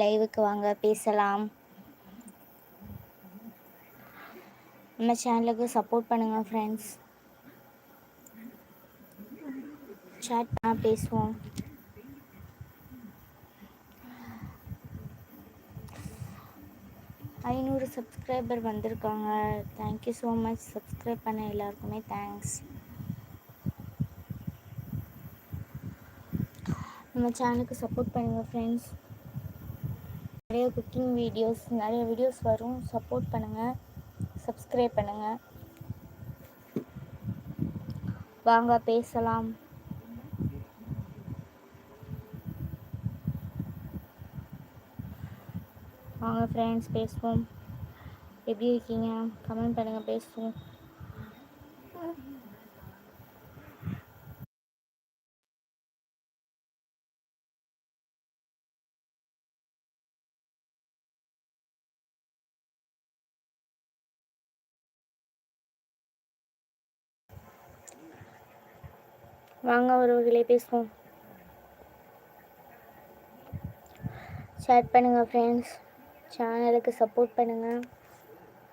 லைவுக்கு வாங்க பேசலாம். நம்ம சேனலுக்கு சப்போர்ட் பண்ணுங்கள் ஃப்ரெண்ட்ஸ் சேட் பண்ண பேசுவோம். ஐநூறு சப்ஸ்கிரைபர் வந்திருக்காங்க. தேங்க்யூ ஸோ மச் சப்ஸ்கிரைப் பண்ண எல்லாருக்குமே தேங்க்ஸ் நம்ம சேனலுக்கு சப்போர்ட் பண்ணுங்கள் ஃப்ரெண்ட்ஸ் நிறைய குக்கிங் வீடியோஸ் நிறைய வீடியோஸ் வரும். சப்போர்ட் பண்ணுங்கள் சப்ஸ்கிரைப் பண்ணுங்கள் வாங்க பேசலாம். வாங்க ஃப்ரெண்ட்ஸ் பேசுவோம். எப்படி இருக்கீங்க? கமெண்ட் பண்ணுங்கள் பேசுவோம். வாங்க ஒருவர்களே பேசுவோம். ஷேர் பண்ணுங்கள் ஃப்ரெண்ட்ஸ் சேனலுக்கு சப்போர்ட் பண்ணுங்கள்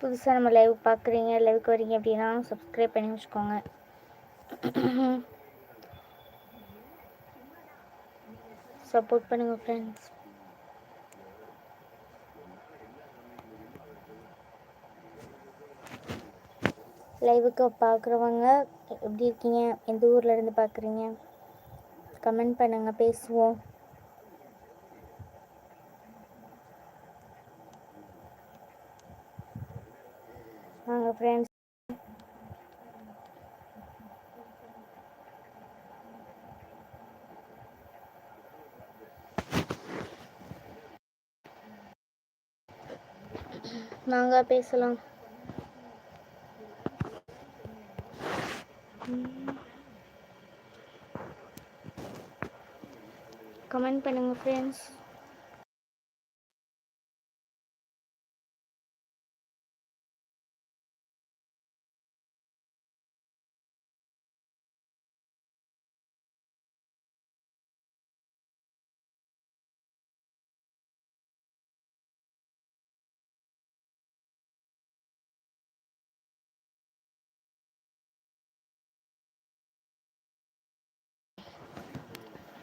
புதுசாக நம்ம லைவ் பார்க்குறீங்க லைவுக்கு வரீங்க அப்படின்னா சப்ஸ்கிரைப் பண்ணி வச்சுக்கோங்க. சப்போர்ட் பண்ணுங்கள் ஃப்ரெண்ட்ஸ் லைவுக்கு பார்க்குறவங்க எப்படி இருக்கீங்க? எந்த ஊரில் இருந்து பார்க்குறீங்க கமெண்ட் பண்ணுங்கள் பேசுவோம். வாங்க ஃப்ரெண்ட்ஸ் வாங்க பேசலாம். கமெண்ட் பண்ணுங்கள் ஃப்ரெண்ட்ஸ்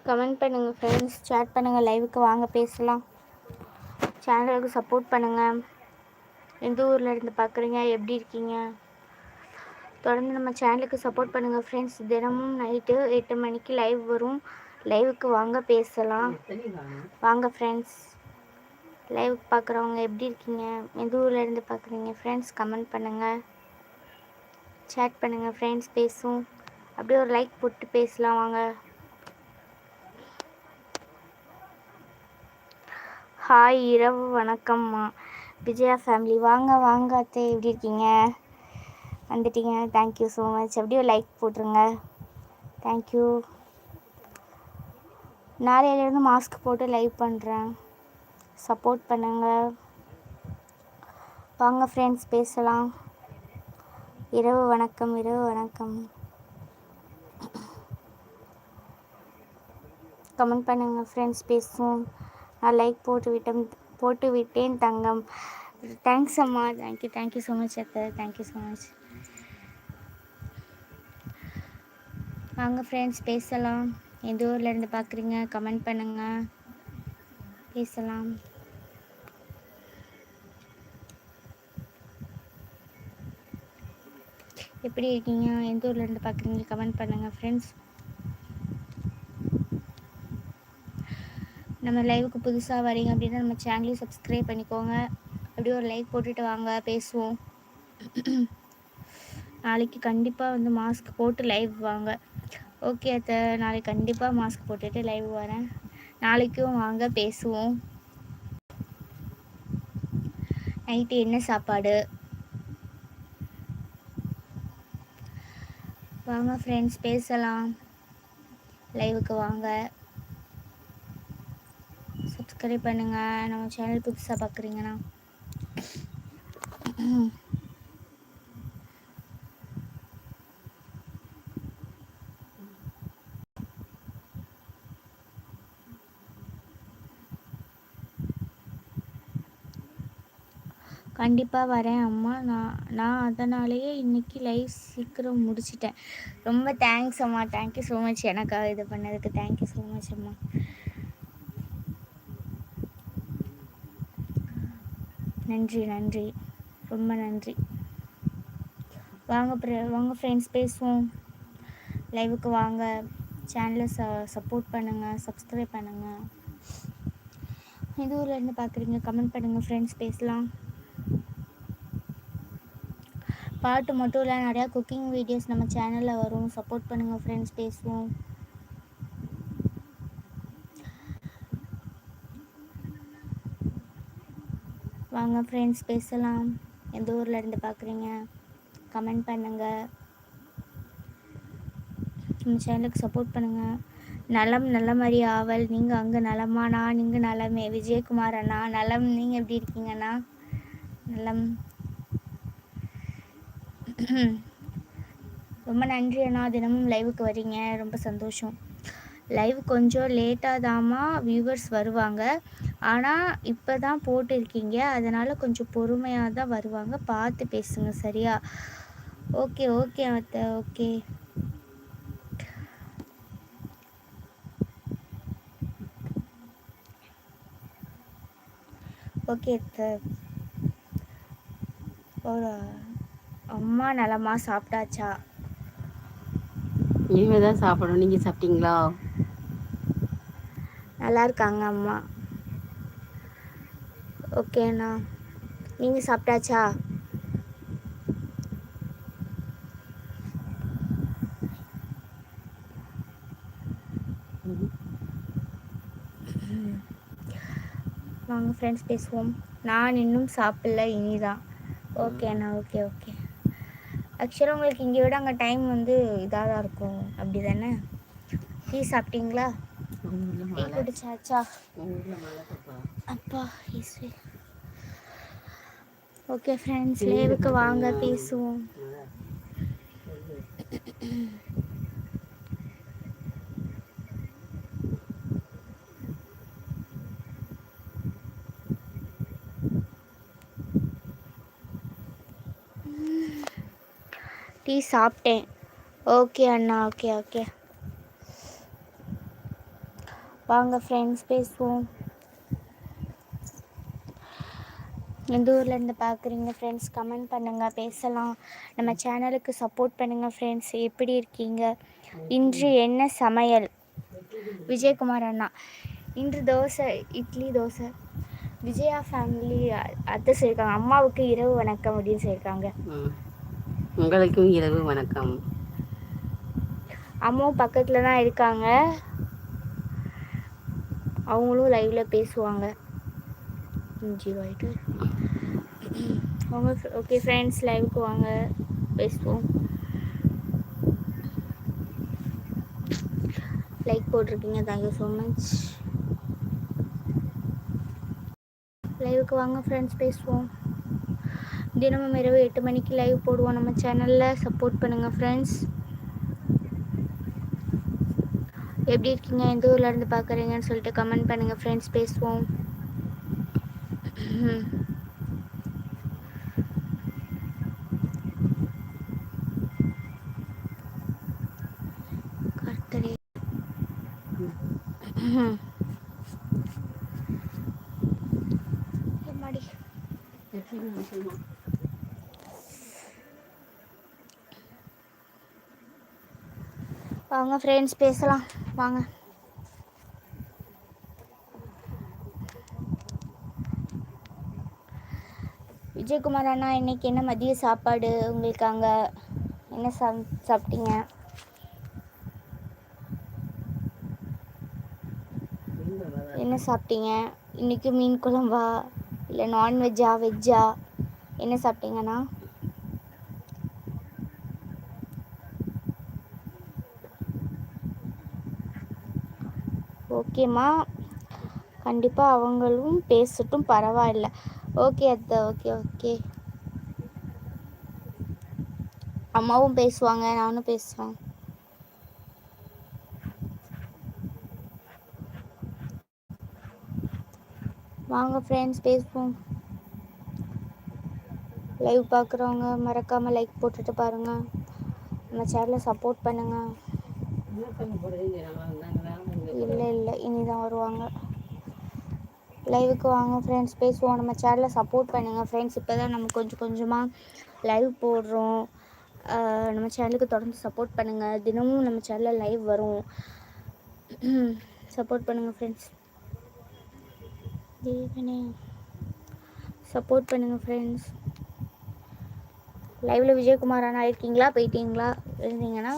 கமெண்ட் பண்ணுங்கள் ஃப்ரெண்ட்ஸ் சேட் பண்ணுங்கள் லைவுக்கு வாங்க பேசலாம். சேனலுக்கு சப்போர்ட் பண்ணுங்கள் எந்த ஊரில் இருந்து பார்க்குறீங்க எப்படி இருக்கீங்க? தொடர்ந்து நம்ம சேனலுக்கு சப்போர்ட் பண்ணுங்கள் ஃப்ரெண்ட்ஸ் தினமும் நைட்டு எட்டு மணிக்கு லைவ் வரும். லைவுக்கு வாங்க பேசலாம். வாங்க ஃப்ரெண்ட்ஸ் லைவ் பார்க்குறவங்க எப்படி இருக்கீங்க? எந்த ஊரில் இருந்து பார்க்குறீங்க ஃப்ரெண்ட்ஸ் கமெண்ட் பண்ணுங்கள் சேட் பண்ணுங்கள் ஃப்ரெண்ட்ஸ் பேசும் அப்படியே ஒரு லைக் போட்டு பேசலாம் வாங்க. ஹாய் இரவு வணக்கம்மா. விஜயா ஃபேமிலி வாங்க வாங்க அத்தை. எப்படி இருக்கீங்க? வந்துட்டீங்க. தேங்க்யூ ஸோ மச் அப்படியே லைக் போட்டுருங்க. தேங்க்யூ நாளையிலேருந்து மாஸ்க் போட்டு லைவ் பண்ணுறேன் சப்போர்ட் பண்ணுங்கள் வாங்க ஃப்ரெண்ட்ஸ் பேசலாம். இரவு வணக்கம் இரவு வணக்கம். கமெண்ட் பண்ணுங்கள் ஃப்ரெண்ட்ஸ் பேசுவோம். நான் லைக் போட்டுவிட்டேன் போட்டுவிட்டேன் போட்டு விட்டேன் தங்கம். தேங்க்ஸ் அம்மா. Thank you thank you so much அக்கா தேங்க்யூ ஸோ மச் வாங்க ஃப்ரெண்ட்ஸ் பேசலாம். எந்த ஊரில் இருந்து பார்க்குறீங்க கமெண்ட் பண்ணுங்கள் பேசலாம். எப்படி இருக்கீங்க? எந்த ஊரில் இருந்து பார்க்குறீங்க கமெண்ட் பண்ணுங்கள் ஃப்ரெண்ட்ஸ் நம்ம லைவுக்கு புதுசாக வரீங்க அப்படின்னா நம்ம சேனலையும் சப்ஸ்கிரைப் பண்ணிக்கோங்க. அப்படியே ஒரு லைக் போட்டுட்டு வாங்க பேசுவோம். நாளைக்கு கண்டிப்பாக வந்து மாஸ்க் போட்டு லைவ் வாங்க. ஓகே அத்தை நாளைக்கு கண்டிப்பாக மாஸ்க் போட்டுட்டு லைவ் வரேன். நாளைக்கும் வாங்க பேசுவோம். நைட்டு என்ன சாப்பாடு? வாங்க ஃப்ரெண்ட்ஸ் பேசலாம். லைவுக்கு வாங்க. சப்ஸ்கிரைப் பண்ணுங்கள் நம்ம சேனல் புதுசாக பார்க்குறீங்கன்னா கண்டிப்பாக வரேன் அம்மா. நான் நான் அதனாலேயே இன்றைக்கி லைவ் சீக்கிரம் முடிச்சிட்டேன். ரொம்ப தேங்க்ஸ் அம்மா. தேங்க்யூ ஸோ மச் எனக்காக இது பண்ணதுக்கு தேங்க்யூ ஸோ மச் அம்மா. நன்றி நன்றி. ரொம்ப நன்றி. வாங்க வாங்க ஃப்ரெண்ட்ஸ் பேசுவோம். லைவுக்கு வாங்க. சேனலை ச சப்போர்ட் பண்ணுங்கள் சப்ஸ்கிரைப் பண்ணுங்கள் எந்த ஊர்லேருந்து பார்க்குறீங்க கமெண்ட் பண்ணுங்கள் ஃப்ரெண்ட்ஸ் பேசலாம். பாட்டு மட்டும் இல்லை நிறையா குக்கிங் வீடியோஸ் நம்ம சேனலில் வரும். சப்போர்ட் பண்ணுங்கள் ஃப்ரெண்ட்ஸ் பேசுவோம். வாங்க ஃப்ரெண்ட்ஸ் பேசலாம். எந்த ஊரில் இருந்து பார்க்குறீங்க கமெண்ட் பண்ணுங்கள் நம்ம சேனலுக்கு சப்போர்ட் பண்ணுங்கள் நலம் நல்ல மாதிரி ஆவல். நீங்கள் அங்கே நலமாண்ணா நீங்கள் நலமே. விஜயகுமார் அண்ணா நலம். நீங்கள் எப்படி இருக்கீங்கண்ணா? நலம். ரொம்ப நன்றி அண்ணா. தினமும் லைவுக்கு வரீங்க. ரொம்ப சந்தோஷம். லைவ் கொஞ்சம் லேட்டாக தாம்மா வியூவர்ஸ் வருவாங்க. ஆனால் இப்போ தான் போட்டிருக்கீங்க. அதனால் கொஞ்சம் பொறுமையாக தான் வருவாங்க. பார்த்து பேசுங்க சரியா? ஓகே ஓகே அத்தை ஓகே. ஓகே ஒரு அம்மா நலமா சாப்பிட்டாச்சா? இனிமேல் தான் சாப்பிடணும். நீங்கள் சாப்பிட்டீங்களா? நல்லா இருக்காங்க அம்மா. ஓகேண்ணா நீங்கள் சாப்பிட்டாச்சா? வாங்க ஃப்ரெண்ட்ஸ் பேசுவோம். நான் இன்னும் சாப்பிடல இனிதான். ஓகேண்ணா ஓகே ஓகே. ஆக்சுவலாக உங்களுக்கு இங்கே விட அங்கே டைம் வந்து இதாக தான் இருக்கும். அப்படி தானே டீ சாப்பிட்டீங்களா? டீ குடிச்சாச்சா? அப்பா ஈஸ்வே ஓகே ஃப்ரெண்ட்ஸ் லேவுக்கு வாங்க பேசுவோம். டீ சாப்பிட்டேன். ஓகே அண்ணா ஓகே ஓகே வாங்க ஃப்ரெண்ட்ஸ் பேசுவோம். எந்த ஊர்லேருந்து பார்க்குறீங்க ஃப்ரெண்ட்ஸ் கமெண்ட் பண்ணுங்கள் பேசலாம். நம்ம சேனலுக்கு சப்போர்ட் பண்ணுங்கள் ஃப்ரெண்ட்ஸ் எப்படி இருக்கீங்க? இன்று என்ன சமையல்? விஜயகுமார் அண்ணா. இன்று தோசை இட்லி தோசை. விஜயா ஃபேமிலி அத்தை சொல்லியிருக்காங்க அம்மாவுக்கு இரவு வணக்கம் அப்படின்னு சொல்லியிருக்காங்க உங்களுக்கும் இரவு வணக்கம். அம்மாவும் பக்கத்தில் தான் இருக்காங்க. அவங்களும் லைவில் பேசுவாங்க. ஜீவாயிட்டு உங்கள் அவங்க ஓகே ஃப்ரெண்ட்ஸ் லைவுக்கு வாங்க. பேசுவோம். லைக் போட்டிருக்கீங்க. தேங்க்யூ ஸோ மச் லைவுக்கு வாங்க ஃப்ரெண்ட்ஸ் பேசுவோம். தினமும் இரவு எட்டு மணிக்கு லைவ் போடுவோம். நம்ம சேனலில் சப்போர்ட் பண்ணுங்கள் ஃப்ரெண்ட்ஸ் எப்படி இருக்கீங்க? எந்த ஊரில் இருந்து பார்க்குறீங்கன்னு சொல்லிட்டு கமெண்ட் பண்ணுங்கள் ஃப்ரெண்ட்ஸ் பேசுவோம். கர்த்தரே. மாடி வாங்க ஃப்ரெண்ட்ஸ் பேசலாம். வாங்க. விஜயகுமார் அண்ணா இன்றைக்கி என்ன மதிய சாப்பாடு? உங்களுக்கு அங்கே என்ன சாப் சாப்பிட்டீங்க? என்ன சாப்பிட்டீங்க? இன்றைக்கி மீன் குழம்பா? இல்லை நான்வெஜ்ஜா வெஜ்ஜா என்ன சாப்பிட்டீங்கண்ணா? ஓகேம்மா. கண்டிப்பாக அவங்களும் பேசட்டும் பரவாயில்ல. ஓகே அத்தை. ஓகே ஓகே அம்மாவும் பேசுவாங்க நானும் பேசுவேன் வாங்க ஃப்ரெண்ட்ஸ் பேசுவோம். லைவ் பார்க்குறவங்க மறக்காமல் லைக் போட்டுட்டு பாருங்கள் நம்ம சேனலை சப்போர்ட் பண்ணுங்கள் இல்லை இல்லை. இனி தான் வருவாங்க. லைவுக்கு வாங்க ஃப்ரெண்ட்ஸ் பேசுவோம். நம்ம சேனலில் சப்போர்ட் பண்ணுங்கள் ஃப்ரெண்ட்ஸ் இப்போ தான் நம்ம கொஞ்சம் கொஞ்சமாக லைவ் போடுறோம். நம்ம சேனலுக்கு தொடர்ந்து சப்போர்ட் பண்ணுங்கள் தினமும் நம்ம சேனலில் லைவ் வரும். சப்போர்ட் பண்ணுங்கள் ஃப்ரெண்ட்ஸ் தேவனே. சப்போர்ட் பண்ணுங்கள் ஃப்ரெண்ட்ஸ் லைவில் விஜயகுமார் ஆனால் இருக்கீங்களா? போயிட்டீங்களா? இருந்தீங்கன்னா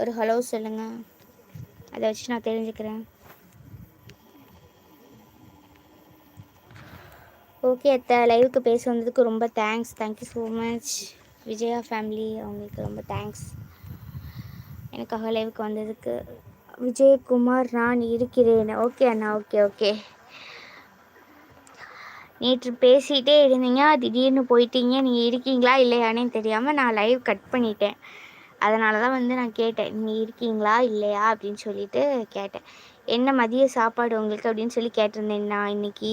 ஒரு ஹலோ சொல்லுங்கள் அதை வச்சு நான் தெரிஞ்சுக்கிறேன். ஓகே அத்தை லைவுக்கு பேச வந்ததுக்கு ரொம்ப thanks thank you so much Vijaya family அவங்களுக்கு ரொம்ப தேங்க்ஸ் எனக்காக லைவுக்கு வந்ததுக்கு. விஜயகுமார் நான் இருக்கிறேன். ஓகே அண்ணா ஓகே ஓகே. நேற்று பேசிகிட்டே இருந்தீங்க. திடீர்னு போயிட்டீங்க. நீங்கள் இருக்கீங்களா இல்லையானே தெரியாமல் நான் லைவ் கட் பண்ணிட்டேன். அதனால தான் வந்து நான் கேட்டேன் நீங்கள் இருக்கீங்களா இல்லையா? அப்படின்னு சொல்லிட்டு கேட்டேன். என்ன மதிய சாப்பாடு உங்களுக்கு அப்படின்னு சொல்லி கேட்டிருந்தேன் நான் இன்னைக்கு.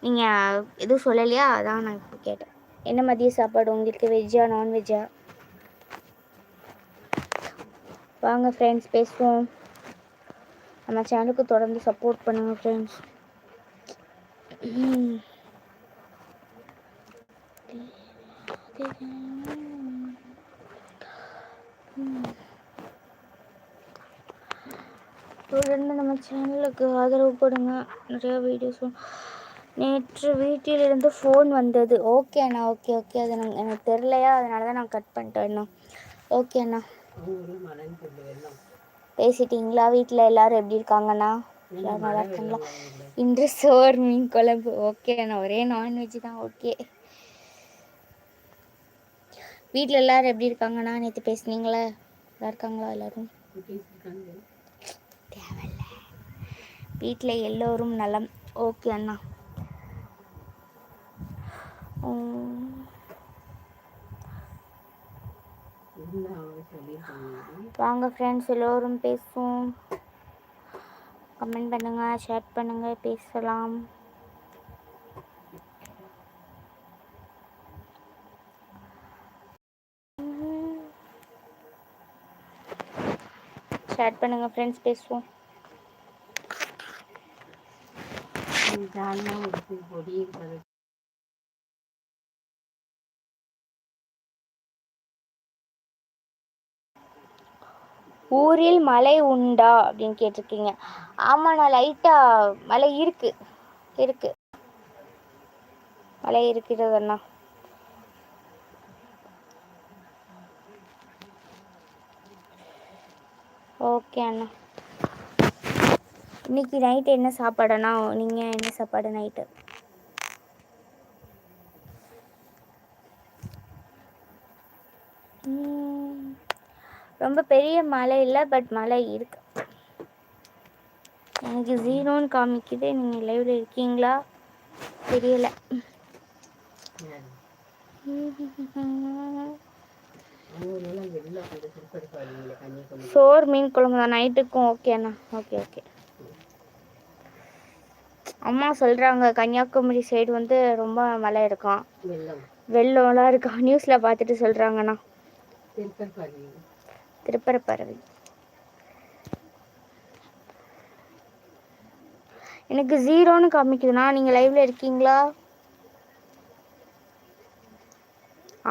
நீங்கள் எதுவும் சொல்லலையா? அதான் நான் இப்போ கேட்டேன். என்ன மதிய சாப்பாடு உங்களுக்கு? வெஜ்ஜா நான்வெஜ்ஜா வாங்க ஃப்ரெண்ட்ஸ் பேசுவோம். நம்ம சேனலுக்கு தொடர்ந்து சப்போர்ட் பண்ணுங்கள் ஃப்ரெண்ட்ஸ் தொடர்ந்து நம்ம சேனலுக்கு ஆதரவு கொடுங்க நிறையா வீடியோஸ் நேற்று வீட்டிலிருந்து ஃபோன் வந்தது. ஓகே அண்ணா ஓகே ஓகே அது நான் எனக்கு தெரிலையா அதனால தான் நான் கட் பண்ணிட்டேன் ஓகே அண்ணா. பேசிட்டீங்களா? வீட்டில் எல்லாரும் எப்படி இருக்காங்கண்ணா? எல்லாரும் நல்லா இருக்காங்களா? இன்று சோர் மீன் குழம்பு. ஓகே அண்ணா. ஒரே நான்வெஜ் தான். ஓகே வீட்டில் எல்லாரும் எப்படி இருக்காங்கண்ணா? நேற்று பேசுனீங்களா? நல்லா இருக்காங்களா எல்லாரும்? வீட்டில் எல்லோரும் நலம். ஓகே அண்ணா. வாங்க ஃப்ரெண்ட்ஸ் எல்லோரும் பேசுவோம். கமெண்ட் பண்ணுங்க ஷேர் பண்ணுங்க பேசலாம். ஷேர் பண்ணுங்க ஃப்ரெண்ட்ஸ் பேசுவோம். பொடி ஊரில் மழை உண்டா? அப்படின்னு கேட்டிருக்கீங்க. ஆமாண்ணா லைட்டாக மழை இருக்கு. இருக்கு. மழை இருக்கிறது அண்ணா ஓகே அண்ணா. இன்னைக்கு நைட்டு என்ன சாப்பாடுண்ணா நீங்கள் என்ன சாப்பாடு நைட்டு ரொம்ப பெரிய மழை இல்லை பட் மழை இருக்கு. எனக்கு ஜீரோன்னு காமிக்குது. நீங்கள் லைவ்ல இருக்கீங்களா? தெரியல. சோறு மீன் குழம்பு தான். நைட்டுக்கும் ஓகேண்ணா ஓகே ஓகே அம்மா சொல்கிறாங்க கன்னியாகுமரி சைடு வந்து ரொம்ப மழை இருக்கான் வெள்ளம். வெள்ளம்லாம் இருக்கா. நியூஸில் பார்த்துட்டு சொல்கிறாங்கண்ணா திருப்பரப்பறவை எனக்கு ஜீரோன்னு காமிக்குதுண்ணா. நீங்கள் லைவ்ல இருக்கீங்களா?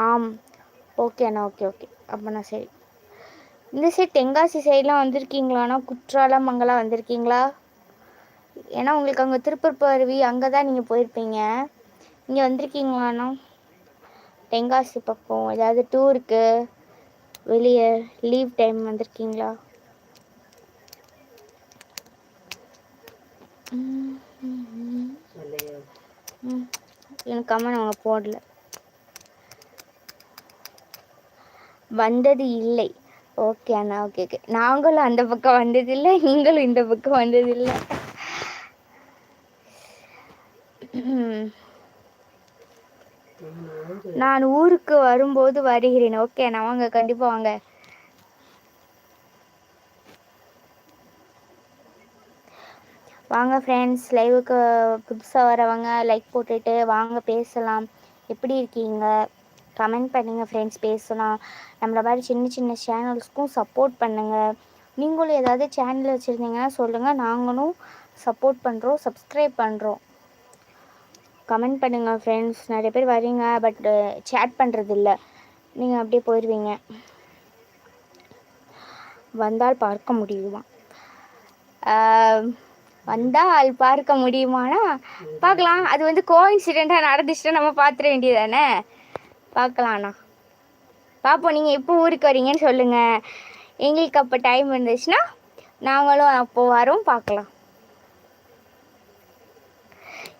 ஆம். ஓகே அண்ணா ஓகே ஓகே அப்போண்ணா சரி. இந்த சைடு தென்காசி சைட்லாம் வந்திருக்கீங்களாண்ணா? குற்றாலம் அங்கெல்லாம் வந்திருக்கீங்களா? ஏன்னா உங்களுக்கு அங்கே திருப்பூர் பருவி அங்கே தான் நீங்கள் போயிருப்பீங்க. இங்கே வந்திருக்கீங்களாண்ணா தென்காசி பக்கம். ஏதாவது டூருக்கு வெளியே லீவ் டைம் வந்திருக்கீங்களா? எனக்கு கம்மன் அவங்க போடல. வந்தது இல்லை. ஓகே அண்ணா ஓகே ஓகே நாங்களும் அந்த பக்கம் வந்ததில்லை நீங்களும் இந்த பக்கம் வந்ததில்லை ம். நான் ஊருக்கு வரும்போது வருகிறேன். ஓகே நான் வாங்க கண்டிப்பாக வாங்க. வாங்க ஃப்ரெண்ட்ஸ் லைவுக்கு புதுசாக வரவங்க லைக் போட்டுட்டு வாங்க பேசலாம். எப்படி இருக்கீங்க? கமெண்ட் பண்ணுங்கள் ஃப்ரெண்ட்ஸ் பேசலாம். நம்மளை மாதிரி சின்ன சின்ன சேனல்ஸ்க்கும் சப்போர்ட் பண்ணுங்கள் நீங்களும் ஏதாவது சேனல் வச்சுருந்தீங்கன்னா சொல்லுங்கள் நாங்களும் சப்போர்ட் பண்ணுறோம் சப்ஸ்கிரைப் பண்ணுறோம் கமெண்ட் பண்ணுங்கள் ஃப்ரெண்ட்ஸ் நிறைய பேர் வரீங்க பட் சேட் பண்ணுறது இல்லை நீங்கள் அப்படியே போயிடுவீங்க வந்தால் பார்க்க முடியுமா? வந்தால் பார்க்க முடியுமானா பார்க்கலாம். அது வந்து கோஇன்சிடெண்ட்டாக நடந்துச்சுன்னா நம்ம பார்த்துட வேண்டியதானே பார்க்கலாம்ண்ணா. பார்ப்போம். நீங்கள் எப்போ ஊருக்கு வரீங்கன்னு சொல்லுங்கள் எங்களுக்கு அப்போ டைம் இருந்துச்சுன்னா நாங்களும் அப்போ வரோம் பார்க்கலாம்.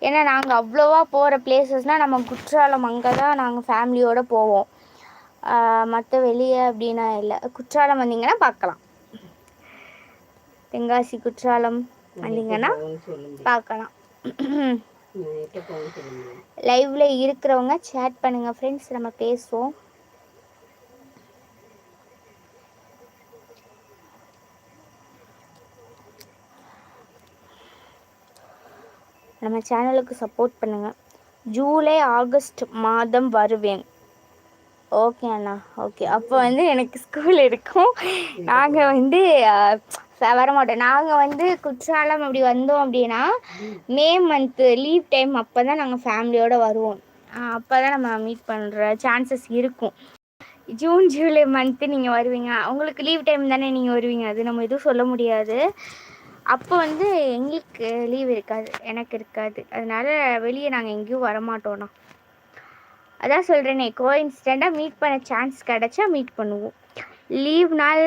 ஏன்னா நாங்கள் அவ்வளோவா போகிற பிளேசஸ்னால் நம்ம குற்றாலம் அங்கே தான் நாங்கள் ஃபேமிலியோடு போவோம். மற்ற வெளியே அப்படின்னா இல்லை. குற்றாலம் வந்தீங்கன்னா பார்க்கலாம் தென்காசி குற்றாலம் வந்தீங்கன்னா பார்க்கலாம் லைவ்ல இருக்கிறவங்க சேட் பண்ணுங்க ஃப்ரெண்ட்ஸ் நம்ம பேசுவோம். நம்ம சேனலுக்கு சப்போர்ட் பண்ணுங்கள் ஜூலை ஆகஸ்ட் மாதம் வருவேன். ஓகே அண்ணா ஓகே அப்போ வந்து எனக்கு ஸ்கூல் இருக்கும் நாங்கள் வந்து வரமாட்டோம். நாங்கள் வந்து குற்றாலம் அப்படி வந்தோம் அப்படின்னா மே மந்த்து லீவ் டைம் அப்போ தான் நாங்கள் ஃபேமிலியோடு வருவோம். அப்போ தான் நம்ம மீட் பண்ணுற சான்சஸ் இருக்கும். ஜூன் ஜூலை மந்த்து நீங்கள் வருவீங்க. உங்களுக்கு லீவ் டைம் தானே நீங்கள் வருவீங்க. அது நம்ம எதுவும் சொல்ல முடியாது. அப்போ வந்து எங்களுக்கு லீவ் இருக்காது எனக்கு இருக்காது. அதனால வெளியே நாங்கள் எங்கேயும் வரமாட்டோம்னா அதான் சொல்கிறேனே கோஇன்சிடெண்ட்டாக மீட் பண்ண சான்ஸ் கிடச்சா மீட் பண்ணுவோம். லீவ் நாள்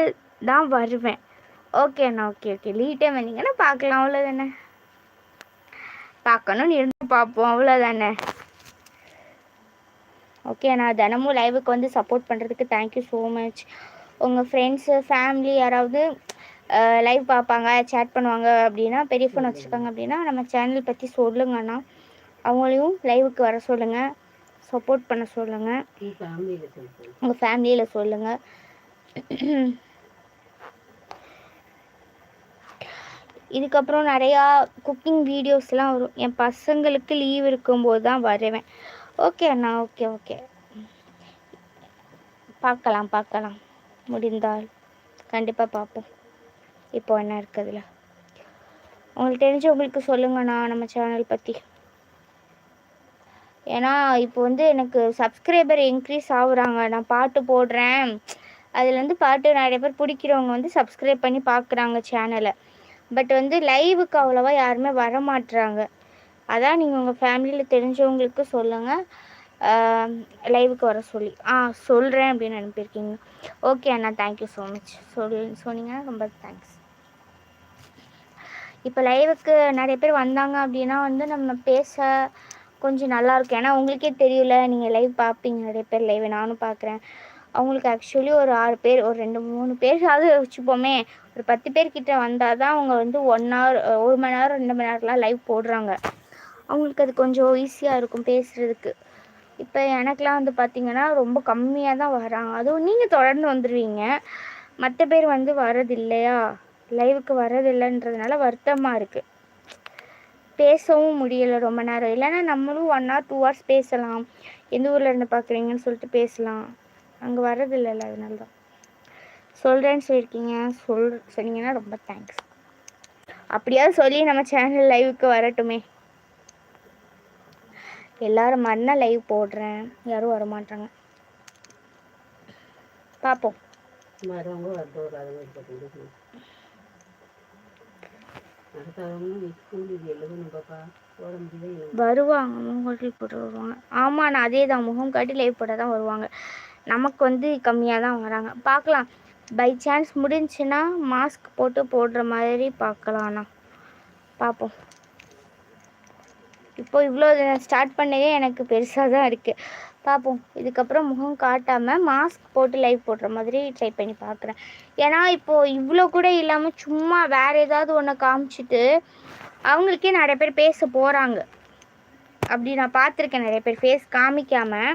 தான் வருவேன். ஓகே அண்ணா ஓகே ஓகே லீவ் டைம் வந்தீங்கன்னா பார்க்கலாம் அவ்வளோதானே பார்க்கணும்னு இருந்தால் பார்ப்போம் அவ்வளோதானே ஓகே நான் தினமும் லைவுக்கு வந்து சப்போர்ட் பண்ணுறதுக்கு தேங்க்யூ ஸோ மச் உங்கள் ஃப்ரெண்ட்ஸு ஃபேமிலி யாராவது லைவ் பார்ப்பாங்க சேட் பண்ணுவாங்க அப்படின்னா பெரிய ஃபோன் வச்சுருக்காங்க அப்படின்னா நம்ம சேனல் பற்றி சொல்லுங்கண்ணா அவங்களையும் லைவுக்கு வர சொல்லுங்கள் சப்போர்ட் பண்ண சொல்லுங்கள் உங்கள் ஃபேமிலியில் சொல்லுங்கள் இதுக்கப்புறம் நிறையா குக்கிங் வீடியோஸ்லாம் வரும். என் பசங்களுக்கு லீவ் இருக்கும்போது தான் வருவேன். ஓகே அண்ணா ஓகே ஓகே பார்க்கலாம் பார்க்கலாம். முடிந்தால் கண்டிப்பாக பார்ப்போம். இப்போ என்ன இருக்குதுல? உங்களுக்கு தெரிஞ்சவங்களுக்கு சொல்லுங்கண்ணா நம்ம சேனல் பற்றி ஏன்னா இப்போ வந்து எனக்கு சப்ஸ்கிரைபர் இன்க்ரீஸ் ஆகுறாங்க. நான் பாட்டு போடுறேன். அதில் வந்து பாட்டு நிறைய பேர் பிடிக்கிறவங்க வந்து சப்ஸ்கிரைப் பண்ணி பார்க்குறாங்க சேனலை பட் வந்து லைவுக்கு அவ்வளோவா யாருமே வர மாட்டுறாங்க அதான் நீங்கள் உங்கள் ஃபேமிலியில் தெரிஞ்சவங்களுக்கு சொல்லுங்கள் லைவுக்கு வர சொல்லி. ஆ சொல்கிறேன் அப்படின்னு அனுப்பியிருக்கீங்க. ஓகே அண்ணா தேங்க்யூ ஸோ மச் சொல் சொன்னீங்கன்னா ரொம்ப தேங்க்ஸ் இப்போ லைவுக்கு நிறைய பேர் வந்தாங்க அப்படின்னா வந்து நம்ம பேச கொஞ்சம் நல்லாயிருக்கும் ஏன்னா உங்களுக்கே தெரியல நீங்கள் லைவ் பார்ப்பீங்க நிறைய பேர் லைவ் நானும் பார்க்குறேன். அவங்களுக்கு ஆக்சுவலி ஒரு ஆறு பேர் ஒரு ரெண்டு மூணு பேராவது வச்சுப்போமே. ஒரு பத்து பேர்கிட்ட வந்தால் தான் அவங்க வந்து ஒன் ஹவர் ஒரு மணி நேரம் ரெண்டு மணி நேரம்லாம் லைவ் போடுறாங்க. அவங்களுக்கு அது கொஞ்சம் ஈஸியாக இருக்கும் பேசுகிறதுக்கு இப்போ எனக்கெலாம் வந்து பார்த்திங்கன்னா ரொம்ப கம்மியாக தான் வராங்க. அதுவும் நீங்கள் தொடர்ந்து வந்துடுவீங்க மற்ற பேர் வந்து வரது இல்லையா லைவுக்கு வரதில்லைன்றதுனால வருத்தமாக இருக்குது பேசவும் முடியலை ரொம்ப நேரம். இல்லைன்னா நம்மளும் ஒன் ஹவர் டூ ஹவர்ஸ் பேசலாம். எந்த ஊரில் இருந்து பார்க்குறீங்கன்னு சொல்லிட்டு பேசலாம். அங்கே வரதில்லைல்ல அதனால தான் சொல்கிறேன்னு சொல்லியிருக்கீங்க. சொல் சொன்னீங்கன்னா ரொம்ப தேங்க்ஸ் அப்படியாவது சொல்லி நம்ம சேனல் லைவுக்கு வரட்டுமே. எல்லாரும் மறுநாள் லைவ் போடுறேன். யாரும் வர மாட்டாங்க பார்ப்போம் வருவாங்க முகம் போட்டு வருவாங்க. ஆமாம் நான் அதே தான் முகம் காட்டி லைவ் போட தான் வருவாங்க. நமக்கு வந்து கம்மியாக தான் வராங்க. பார்க்கலாம் பை சான்ஸ் முடிஞ்சுன்னா மாஸ்க் போட்டு போடுற மாதிரி பார்க்கலாம்ண்ணா பார்ப்போம் இப்போ இவ்வளோ ஸ்டார்ட் பண்ணதே எனக்கு பெருசாக தான் இருக்குது பார்ப்போம் இதுக்கப்புறம் முகம் காட்டாமல் மாஸ்க் போட்டு லைவ் போடுற மாதிரி ட்ரை பண்ணி பார்க்குறேன் ஏன்னா இப்போது இவ்வளோ கூட இல்லாமல் சும்மா வேறு ஏதாவது ஒன்று காமிச்சிட்டு அவங்களுக்கே நிறைய பேர் பேச போகிறாங்க அப்படி நான் பார்த்துருக்கேன் நிறைய பேர் ஃபேஸ் காமிக்காமல்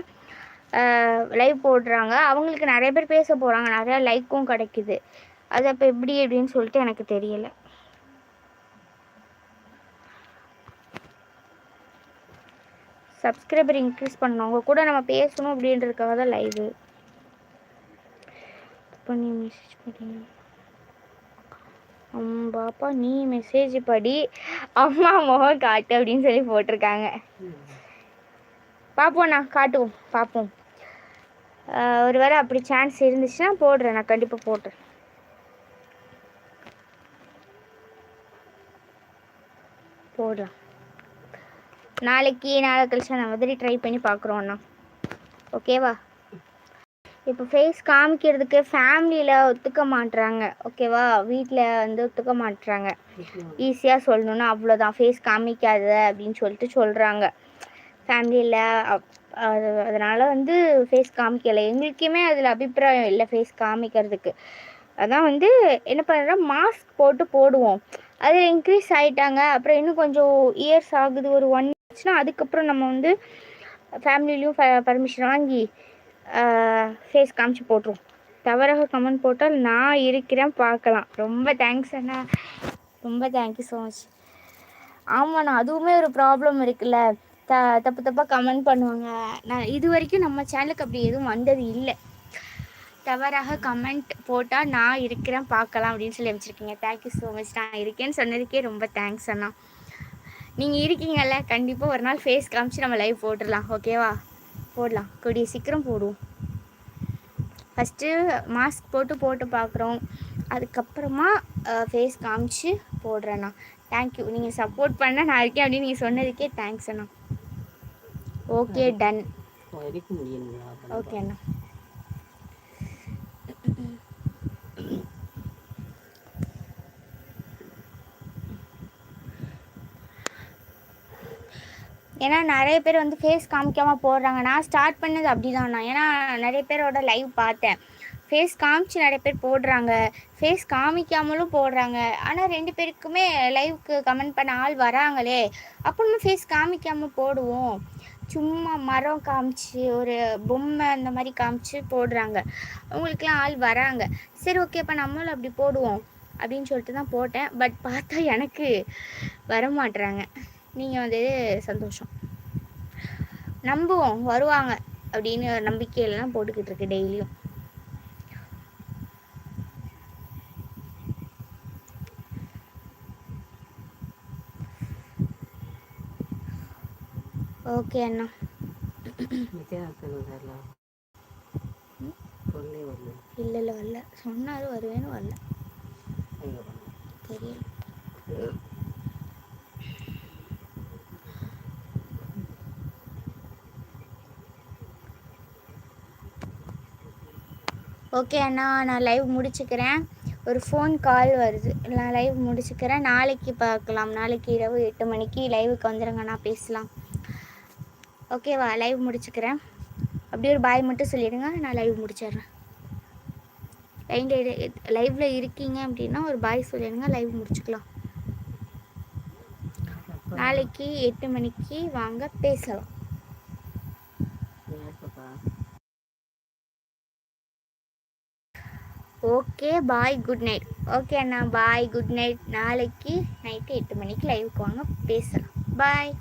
லைவ் போடுறாங்க. அவங்களுக்கு நிறைய பேர் பேச போகிறாங்க நிறையா லைக்கும் கிடைக்குது. அது அப்போ எப்படி அப்படின்னு சொல்லிட்டு எனக்கு தெரியலை. சப்ஸ்கிரைபர் இன்க்ரீஸ் பண்ணணும் அவங்க கூட நம்ம பேசணும் அப்படின்றதுக்காக தான் லைவு பண்ணி மெசேஜ் பண்ணி பாப்பா நீ மெசேஜ் படி. அம்மா முகம் காட்டு அப்படின்னு சொல்லி போட்டிருக்காங்க. பார்ப்போம் நான் காட்டுவோம் பார்ப்போம் ஒரு வேளை அப்படி சான்ஸ் இருந்துச்சுன்னா போடுறேன் நான் கண்டிப்பாக போடுறேன். போடலாம் நாளைக்கு நாளை கழிச்சு அந்த மாதிரி ட்ரை பண்ணி பார்க்குறோண்ணா ஓகேவா இப்போ ஃபேஸ் காமிக்கிறதுக்கு ஃபேமிலியில் ஒத்துக்க மாட்டுறாங்க ஓகேவா வீட்டில் வந்து ஒத்துக்க மாட்டுறாங்க ஈஸியாக சொல்லணுன்னா அவ்வளோதான் ஃபேஸ் காமிக்காத அப்படின்னு சொல்லிட்டு சொல்கிறாங்க ஃபேமிலியில் அது அதனால் வந்து ஃபேஸ் காமிக்கலை. எங்களுக்குமே அதில் அபிப்பிராயம் இல்லை ஃபேஸ் காமிக்கிறதுக்கு. அதான் வந்து என்ன பண்ணுறோம் மாஸ்க் போட்டு போடுவோம். அது இன்க்ரீஸ் ஆகிட்டாங்க அப்புறம் இன்னும் கொஞ்சம் இயர்ஸ் ஆகுது. ஒரு ஒன் இயர்ஸ்னால் அதுக்கப்புறம் நம்ம வந்து ஃபேமிலிலையும் பர்மிஷன் வாங்கி ஃபேஸ் காமிச்சு போட்டுருவோம். தவறாக கமெண்ட் போட்டால் நான் இருக்கிறேன் பார்க்கலாம். ரொம்ப தேங்க்ஸ் அண்ணா. ரொம்ப தேங்க்யூ ஸோ மச் ஆமாண்ணா அதுவுமே ஒரு ப்ராப்ளம் இருக்குல்ல. த தப்பு தப்பாக கமெண்ட் பண்ணுவாங்க. நான் இது வரைக்கும் நம்ம சேனலுக்கு அப்படி எதுவும் வந்தது இல்லை. தவறாக கமெண்ட் போட்டால் நான் இருக்கிறேன் பார்க்கலாம் அப்படின்னு சொல்லி அமைச்சிருக்கீங்க. தேங்க்யூ ஸோ மச் நான் இருக்கேன்னு சொன்னதுக்கே ரொம்ப தேங்க்ஸ் அண்ணா. நீங்கள் இருக்கீங்கல்ல கண்டிப்பாக ஒரு நாள் ஃபேஸ் காமிச்சு நம்ம லைவ் போட்டுடலாம். ஓகேவா போடலாம். கூடிய சீக்கிரம் போடுவோம். ஃபஸ்ட்டு மாஸ்க் போட்டு போட்டு பார்க்குறோம். அதுக்கப்புறமா ஃபேஸ் காமிச்சு போடுறேண்ணா தேங்க்யூ நீங்கள் சப்போர்ட் பண்ண நான் இருக்கேன் அப்படின்னு நீங்கள் சொன்னதுக்கே தேங்க்ஸ் அண்ணா. ஓகே டன் ஓகே அண்ணா. ஏன்னா நிறைய பேர் வந்து ஃபேஸ் காமிக்காமல் போடுறாங்க. நான் ஸ்டார்ட் பண்ணது அப்படி தான் ஏன்னா நிறைய பேரோட லைவ் பார்த்தேன். ஃபேஸ் காமிச்சு நிறைய பேர் போடுறாங்க. ஃபேஸ் காமிக்காமலும் போடுறாங்க. ஆனால் ரெண்டு பேருக்குமே லைவுக்கு கமெண்ட் பண்ண ஆள் வராங்களே. அப்புறமா ஃபேஸ் காமிக்காமல் போடுவோம். சும்மா மரம் காமிச்சு ஒரு பொம்மை அந்த மாதிரி காமிச்சு போடுறாங்க. அவங்களுக்குலாம் ஆள் வராங்க. சரி ஓகே இப்போ நம்மளும் அப்படி போடுவோம். அப்படின்னு சொல்லிட்டு தான் போட்டேன். பட் பார்த்தா எனக்கு வர மாட்றாங்க நீங்கள் வந்து சந்தோஷம். நம்புவோம் வருவாங்க அப்படின்னு ஒரு நம்பிக்கையில தான் போட்டுக்கிட்டு இருக்கு டெய்லியும். ஓகே அண்ணா. இல்லை இல்லை வரல. சொன்னார் வருவேன்னு வரல. தெரியல. ஓகே அண்ணா நான் லைவ் முடிச்சுக்கிறேன். ஒரு ஃபோன் கால் வருது. நான் லைவ் முடிச்சுக்கிறேன். நாளைக்கு பார்க்கலாம். நாளைக்கு இரவு எட்டு மணிக்கு லைவுக்கு வந்துடுங்கண்ணா பேசலாம். ஓகேவா லைவ் முடிச்சுக்கிறேன். அப்படியே ஒரு பாய் மட்டும் சொல்லிடுங்க. நான் லைவ் முடிச்சிடுறேன். லைனில் லைவில் இருக்கீங்க அப்படின்னா ஒரு பாய் சொல்லிடுங்க. லைவ் முடிச்சுக்கலாம். நாளைக்கு எட்டு மணிக்கு வாங்க பேசலாம் யார் பாப்பா okay bye good night okay அண்ணா பாய் குட் நைட் நாளைக்கு நைட்டு எட்டு மணிக்கு லைவுக்கு வாங்க பேசலாம். பாய்